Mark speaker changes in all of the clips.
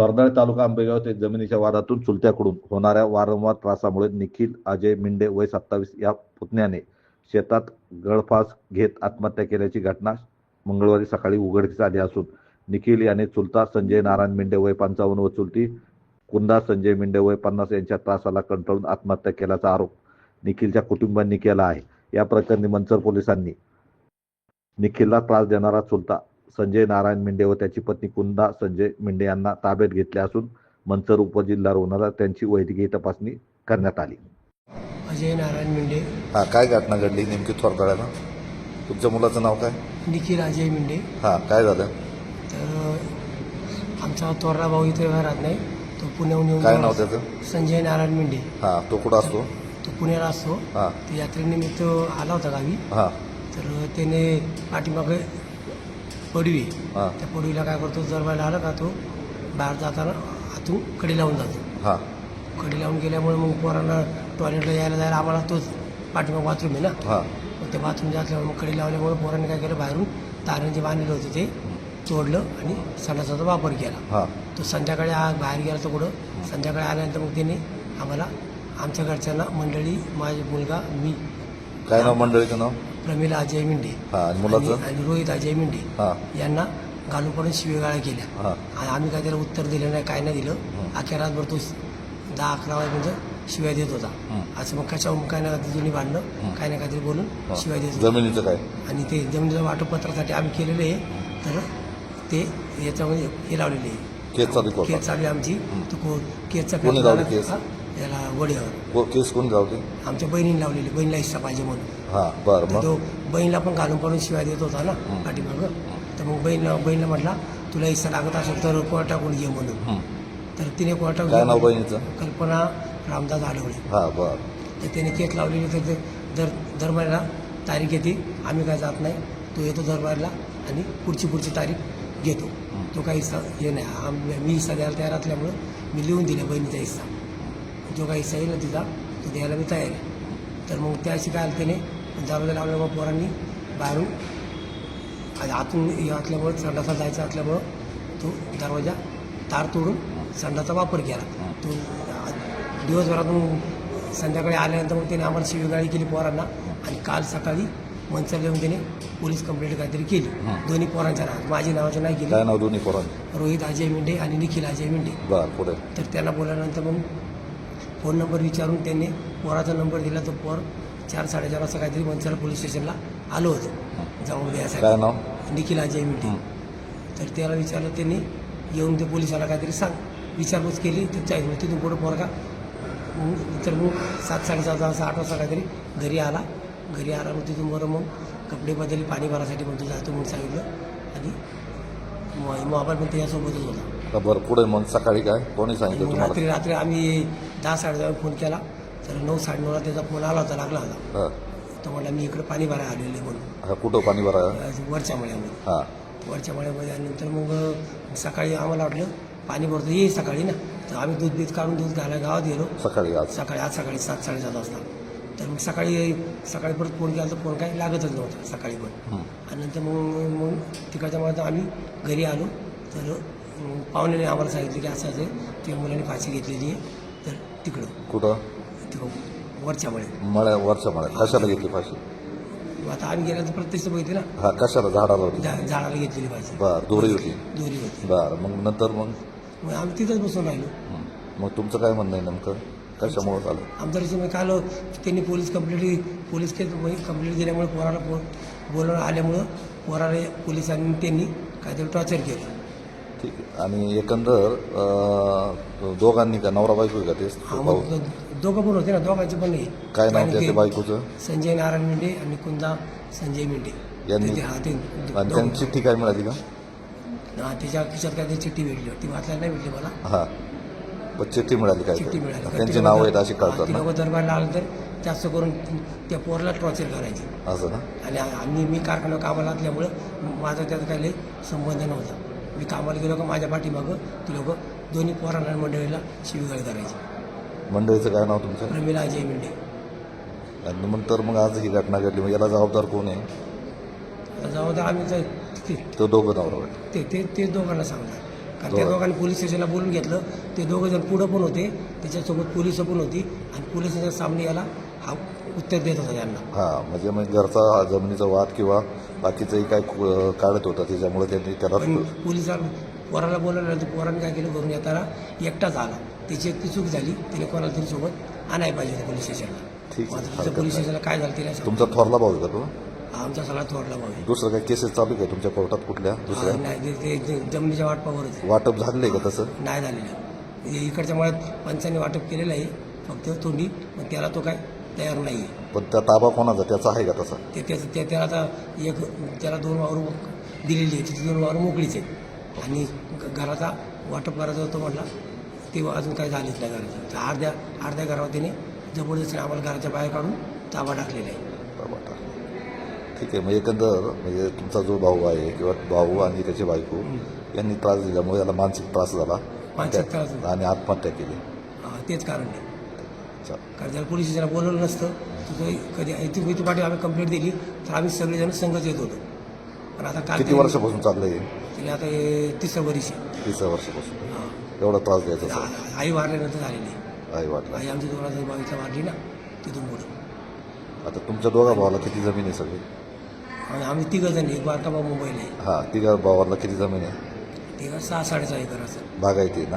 Speaker 1: कर्नाळ तालुका आंबेगाव ते जमिनीच्या वादातून चुलत्याकडून होणाऱ्या वारंवार त्रासामुळे निखिल अजय मिंडे वय सत्तावीस या पुतण्याने शेतात गळफास घेत आत्महत्या केल्याची घटना मंगळवारी सकाळी उघडकीस आली असून निखिल याने चुलता संजय नारायण मिंडे वय पंचावन्न व चुलती कुंदा संजय मिंडे वय पन्नास यांच्या त्रासाला कंटाळून आत्महत्या केल्याचा आरोप निखिलच्या कुटुंबांनी केला आहे. या प्रकरणी मंचर पोलिसांनी निखिलला त्रास देणारा चुलता संजय नारायण मिंडे व त्याची पत्नी कुंदा संजय मिंडे यांना ताब्यात घेतले असून मंचर उपजिल्हा रुग्णालयात त्यांची वैद्यकीय तपासणी करण्यात आली.
Speaker 2: अजय नारायण मिंडे.
Speaker 1: हा काय घटना घडली नेमकी थोरतळ्याला तुमच्या मुलाचं नाव काय?
Speaker 2: निखिल अजय मिंडे.
Speaker 1: हा काय झालं?
Speaker 2: तर आमचा थोरला भाऊ इथे राहत नाही. तो पुण्याहून येऊन
Speaker 1: काय. नाव त्याचं?
Speaker 2: संजय नारायण मिंडे.
Speaker 1: हा तो कुठं असतो?
Speaker 2: तो पुण्याला असतो.
Speaker 1: हा.
Speaker 2: तो यात्रेनिमित्त आला होता गावी.
Speaker 1: हा.
Speaker 2: तर त्याने पाठीमागे पडवी.
Speaker 1: हा.
Speaker 2: त्या पडवीला काय करतो जर बायला आला का तो बाहेर जाताना आतून कडी लावून जातो.
Speaker 1: हा.
Speaker 2: कडी लावून गेल्यामुळे मग पोरांना टॉयलेटला यायला जायला आम्हाला तोच पाठीमाग बाथरूम आहे ना?
Speaker 1: हा.
Speaker 2: मग ते बाथरूम असल्यामुळे मग कडी लावल्यामुळे पोरांनी काय केलं बाहेरून तारण जे बांधलेलं होतं ते तोडलं आणि संडासाचा वापर केला.
Speaker 1: हा.
Speaker 2: तो संध्याकाळी आ बाहेर गेला तो कुठं? संध्याकाळी आल्यानंतर मग त्याने आम्हाला आमच्या घरच्यांना मंडळी माझा मुलगा मी
Speaker 1: काय नाव मंडळीचं नाव?
Speaker 2: प्रमिला अजय मिंडे
Speaker 1: हा आणि
Speaker 2: आणि
Speaker 1: मुलाचं?
Speaker 2: आणि रोहित अजय मिंडे
Speaker 1: हा.
Speaker 2: यांना घालून पडून शिवेगाळ्या केल्या.
Speaker 1: हा.
Speaker 2: आणि आम्ही काय त्याला उत्तर दिलं नाही काय नाही दिलं. अख्या रातभर तो दहा अकरा वाजेपर्यंत शिव्या देत होता.
Speaker 1: हं.
Speaker 2: असं मग कशा काय ना काहीतरी जुनी भांडणं काय ना काहीतरी बोलून
Speaker 1: हा.
Speaker 2: शिवाय देत होता.
Speaker 1: जमिनीचं काय?
Speaker 2: आणि ते जमिनीच्या वाटपत्रासाठी आम्ही केलेले आहे. तर ते याच्यामध्ये हे लावलेले आहे.
Speaker 1: केस चालू
Speaker 2: केस चालू आहे आमची. तो को केसचा
Speaker 1: कोणी लावली केस?
Speaker 2: का? याला वडीवर
Speaker 1: को- केस कोणी लावली
Speaker 2: आमच्या बहिणीने लावलेली बहिणीला हिस्सा पाहिजे म्हणून.
Speaker 1: हा बर
Speaker 2: तर
Speaker 1: मग?
Speaker 2: तो बहिणीला पण घालून पडून शिवाय देत होता ना पाठीमागं. तर मग बहीण बहिणीला म्हटला तुला हिस्सा लागत असेल तर कोर्टाकडून घे म्हणून.
Speaker 1: हं.
Speaker 2: तर तिने कोर्टाकडून
Speaker 1: काय नाव बहिणीचं?
Speaker 2: कल्पना रामदास
Speaker 1: हा बर.
Speaker 2: तर त्याने केस लावलेली तर ते दर दर महिन्याला तारीख येते आम्ही काय जात नाही तो येतो दर महिन्याला आणि पुढची पुढची तारीख घेतो. तो काही हिस्सा हे नाही आम मी हिस्सा द्यायला तयार असल्यामुळं मी लिहून दिला बहिणीचा हिस्सा. जो काही हिस्सा येईल ना तिचा तो द्यायला मी तयार आहे. तर मग त्याशी काय त्याने दरवाजा लावल्यामुळं पोरांनी बाहेरून. आणि आतून हे असल्यामुळं संडासा जायचा असल्यामुळं तो दरवाजा तार तोडून संडाचा वापर केला. तो दिवसभरातून संध्याकाळी आल्यानंतर मग त्याने आम्हाला शिवीगाळी केली पोरांना. आणि काल सकाळी मंचर येऊन त्याने पोलीस कंप्लेंट काहीतरी केली. दोन्ही पोरांच्या नावात माझी नावाची नाही केली.
Speaker 1: दोन्ही पोरांनी
Speaker 2: रोहित अजय मिंडे आणि निखिल अजय मिंडे. तर त्यांना बोलल्यानंतर मग फोन नंबर विचारून त्यांनी पोराचा नंबर दिला तो पोर चार साडेचार वाजता काहीतरी मंचर पोलीस स्टेशनला आलो होतो. जाऊन
Speaker 1: काय
Speaker 2: द्यायसाठी
Speaker 1: नाव?
Speaker 2: निखिल अजय मिंडे तर त्याला विचारलं त्यांनी येऊन ते पोलिसाला काहीतरी सांग. विचारपूस केली तर जाईल मग तिथून पुढं पोरगा मग तर मग सात साडेसात वाजता आठ वाजता काहीतरी घरी आला. घरी आला मग तिथून बरं मग कपडे बदलले पाणी भरासाठी म्हणतो जातो म्हणून सांगितलं. आणि मो- मोबाईल पण त्याच्यासोबतच होता.
Speaker 1: आता बरं पुढे मग? सकाळी काय? कोणी सांगितलं
Speaker 2: मग
Speaker 1: तुम्हाला?
Speaker 2: रात्री रात्री आम्ही दहा साडेदहा फोन केला. तर नऊ साडेनऊला त्याचा फोन आला होता लागला होता.
Speaker 1: हा.
Speaker 2: तो म्हटला मी इकडे पाणी भरायला आलेलं आहे म्हणून.
Speaker 1: हा कुठं पाणी भरा
Speaker 2: आज वरच्या मळ्यामध्ये.
Speaker 1: हा.
Speaker 2: वरच्या मळ्यामध्ये आणि नंतर मग सकाळी आम्हाला वाटलं पाणी भरतो येईल सकाळी ना. तर आम्ही दूध बीत काढून दूध घालायला गावात गेलो.
Speaker 1: सकाळी आज?
Speaker 2: सकाळी आज सकाळी सात साडेसात वाजता. तर मग सकाळी सकाळी परत फोन केला तर फोन काही लागतच नव्हता सकाळी पण.
Speaker 1: हं.
Speaker 2: आणि नंतर मग मग तिकडच्या मळ्यात आम्ही घरी आलो. तर मग पाहुण्याने आम्हाला सांगितलं की असं असं त्या मुलांनी फाशी घेतलेली आहे. तर तिकडं.
Speaker 1: कुठं?
Speaker 2: तिकडं वरच्या मळ्यात.
Speaker 1: मळ्या वरच्या मळ्यात. कशाला घेतली फाशी?
Speaker 2: आता आम्ही गेल्यानंतर प्रत्यक्ष बघितली ना.
Speaker 1: हा कशाला? झाडाला होती.
Speaker 2: झा- झाडाला घेतलेली फाशी.
Speaker 1: बर दोरी होती.
Speaker 2: दोरी होती.
Speaker 1: बर मग नंतर मग?
Speaker 2: मग आम्ही तिथंच बसून राहिलो.
Speaker 1: हं. मग तुमचं काय म्हणणं आहे नेमकं? कशामुळे झालं?
Speaker 2: आमच्या रेशमी काल त्यांनी police complaint police case complaint दिल्यामुळे पोराला पो बोलवून आल्यामुळं पोराला पोलिसांनी त्यांनी काहीतरी टॉर्चर केलं.
Speaker 1: ठीक आहे. आणि एकंदर अं, दोघांनी का नवरा बायको आहे का ते?
Speaker 2: हा
Speaker 1: भाऊ.
Speaker 2: मग दोघं पण होते ना दोघांचे पण नाही
Speaker 1: काय नाव
Speaker 2: आणि
Speaker 1: त्याच्या
Speaker 2: ते
Speaker 1: बायकोचं?
Speaker 2: संजय नारायण मेंढे आणि कुंदा संजय मेंढे
Speaker 1: यांनी-
Speaker 2: ते- हा ते
Speaker 1: आणि
Speaker 2: दोघं.
Speaker 1: त्यांची चिठ्ठी काय मिळाली का?
Speaker 2: हा त्याच्या खिशात काहीतरी चिठ्ठी भेटली. ती वाचायला नाही भेटली मला.
Speaker 1: हा. पण चिठ्ठी मिळाली काय
Speaker 2: चिठ्ठी मिळाली.
Speaker 1: त्यांची नावं आहेत अशी कळतात
Speaker 2: ती
Speaker 1: ना.
Speaker 2: लोक दरबारला आलं तर जास्त करून त्या पोरला टॉर्चर करायची.
Speaker 1: असं ना?
Speaker 2: आणि आम्ही मी कारखाना कामाला असल्यामुळं माझा त्यात काही लई संबंध नव्हता. मी कामाला गेलो का माझ्या पाठीमागं ती लोक दोन्ही पोरांना मंडळीला शिवीगाळी करायची.
Speaker 1: मंडळीचं काय नाव तुमचं?
Speaker 2: प्रमिला अजय
Speaker 1: आणि नंतर मग आज ही घटना घडली. मग याला जबाबदार कोण आहे?
Speaker 2: तर आम्ही ते-
Speaker 1: तो दोघं.
Speaker 2: ते ते ते दोघांना सांगणार. कारण त्या दोघांनी पोलीस स्टेशनला बोलून घेतलं. ते दोघं जण पुढं पण होते. त्याच्यासोबत पोलिसं पण होती. आणि पोलिसांच्या सामने याला हा उत्तर देत होता त्यांना.
Speaker 1: हा म्हणजे मग घरचा हा जमिनीचा वाद किंवा बाकीचंही काय काढत होता. त्याच्यामुळे त्यांनी त्याला
Speaker 2: पोलिसांना पोराला बोलावलं तर पोराने काय केलं घरून येताना एकटाच आला. त्याची एक ती चूक झाली. त्याने कोणाला तरी सोबत आणायला पाहिजे होतं पोलीस स्टेशनला.
Speaker 1: ठीक आहे, हरकत
Speaker 2: पोलीस
Speaker 1: नाही.
Speaker 2: स्टेशनला काय झालं तिला
Speaker 1: तुमचा थोरला भाऊ आहे का तो?
Speaker 2: आमचा सगळा थोडला भाऊ आहे.
Speaker 1: दुसरं काही केसेस चालू आहे का तुमच्या कोर्टात कुठल्या? दुसऱ्या?
Speaker 2: हा, नाही ते- ते- ते जमिनीच्या वाटपावरच
Speaker 1: वाटप झालेलं आहे का तसं?
Speaker 2: नाही झालेलं. हे इकडच्या मुळात पंचांनी वाटप केलेलं आहे. फक्त तोंडी पण त्याला तो काय तयार नाही आहे
Speaker 1: पण त्या ताबा कोणाचा? त्याचा आहे का तसा?
Speaker 2: ते त्याचं त्या त्याला आता एक त्याला दोन वावर दिलेली आहे तिथे दोन वावर मोकळीच आहेत. आणि ग- घराचा वाटप करायचा होतं म्हटला ते अजून काही झालेच नाही घराचं. तर अर्ध्या अर्ध्या घरावर त्याने जबरदस्तीने आम्हाला घराच्या बाहेर काढून ताबा टाकलेला आहे.
Speaker 1: ताबा. ठीक आहे मग एकंदर म्हणजे तुमचा जो भाऊ आहे किंवा भाऊ आणि त्याची बायको यांनी त्रास दिल्यामुळे याला मानसिक त्रास झाला.
Speaker 2: मानसिक त्रास झाला.
Speaker 1: आणि आत्महत्या केली.
Speaker 2: हा, तेच कारण आहे.
Speaker 1: अच्छा.
Speaker 2: कारण त्याला पोलीस स्टेशनला बोलवलं नसतं तर तो कधी इथे इथे पाठी आम्ही कंप्लेंट दिली तर आम्ही सगळेजण संघच येत होतो. पण आता काल
Speaker 1: किती वर्षापासून चाललंय?
Speaker 2: तिला आता हे तिसरं वर्ष आहे.
Speaker 1: तिसऱ्या वर्षापासून.
Speaker 2: हा.
Speaker 1: एवढा त्रास द्यायचा
Speaker 2: आ- आई वारल्यानंतर झालेली आहे.
Speaker 1: आई वाटला
Speaker 2: आई आमची दोन हजार बावीसला वाढली ना तिथून पुढे
Speaker 1: आता तुमच्या दोघा भावाला किती जमीन आहे सगळी?
Speaker 2: आणि आम्ही तिघं जण एक बारका भाऊ मुंबईला आहे.
Speaker 1: हा तिघा भावाला किती जमीन आहे?
Speaker 2: तिघं सहा साडेसहा एकर असं.
Speaker 1: बागायती आहे ना?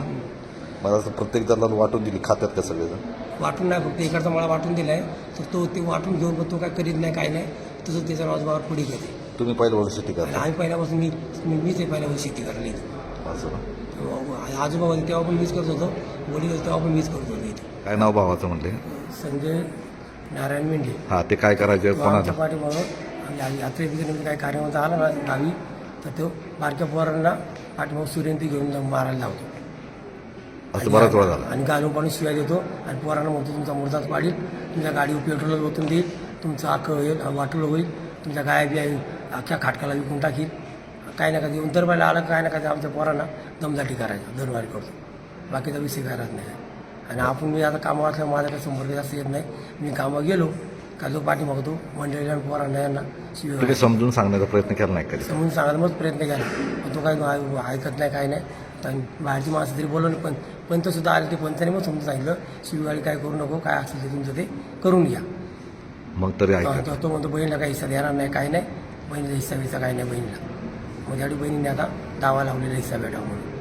Speaker 1: मला असं प्रत्येक दलाल वाटून दिली खात्यात का सगळेजण?
Speaker 2: वाटून नाही फक्त इकडचा मला वाटून दिलाय. तर तो ते वाटून घेऊन पण तो काय करीत नाही काय नाही. तसं त्याचा रोजगार पुढे घेते.
Speaker 1: तुम्ही पहिल्या वर्षी शेती
Speaker 2: आणि
Speaker 1: करता
Speaker 2: आम्ही पहिल्यापासून मी मी मीच आहे पहिल्यापासून शेती करायला इथं
Speaker 1: असं ना?
Speaker 2: आजोबा होते तेव्हा पण मीच करत होतो. वडील होते तेव्हा पण मीच करत होतो इथं.
Speaker 1: काय नाव भावाचं म्हणले?
Speaker 2: संजय नारायण मेंढे.
Speaker 1: हा ते काय करायचे
Speaker 2: आमच्या
Speaker 1: कोणाला
Speaker 2: पाठीमागं आणि नेमकं काही कार्यक्रम आला ना गावी तर तो बारक्या पोरांना पाठीमागं सूर्यंती घेऊन जाऊन मारायला लावतो.
Speaker 1: असं बराच वेळा झाला.
Speaker 2: आणि घालून पाणी शिवाय देतो. आणि पोरांना म्हणतो तुमचा मुर्दाच पाडील. तुमच्या गाडीवर पेट्रोल ओतून देईल. तुमचं अख्खं होईल वाटलं होईल. तुमच्या गाय बिया अख्ख्या खाटकाला विकून टाकील. काय ना येऊन दरबारला आलं काय ना काय आमच्या पोरांना दमदाटी करायचं. दरबारी करतो. बाकीचा विषय काय राहत नाही. आणि आपण मी आता कामावर असल्यामुळे माझा काही संपर्क जास्त येत नाही. मी कामावर गेलो जो पाठी मागतो मंडळीला आणि पोरांना यांना. शिवाय
Speaker 1: तुम्ही समजून सांगण्याचा प्रयत्न केला नाही कधी?
Speaker 2: समजून सांगायला मग प्रयत्न केला. पण तो काही ऐ- ऐकत नाही काय नाही. तर बाहेरची माणसं तरी बोलवली पण पंत सुद्धा आले ते पंचाने मग समजून सांगितलं शिवगाडी काय करू नको काय असेल ते तुमचं ते करून घ्या.
Speaker 1: मग तरी ऐका
Speaker 2: तो- तो म्हणतो बहिणीला काही हिस्सा देणार नाही काय नाही. बहिणीचा हिस्सा बिस्सा काही नाही बहिणीला. मग त्यावेळी बहिणीने आता दावा लावलेला हिस्सा भेटावा म्हणून.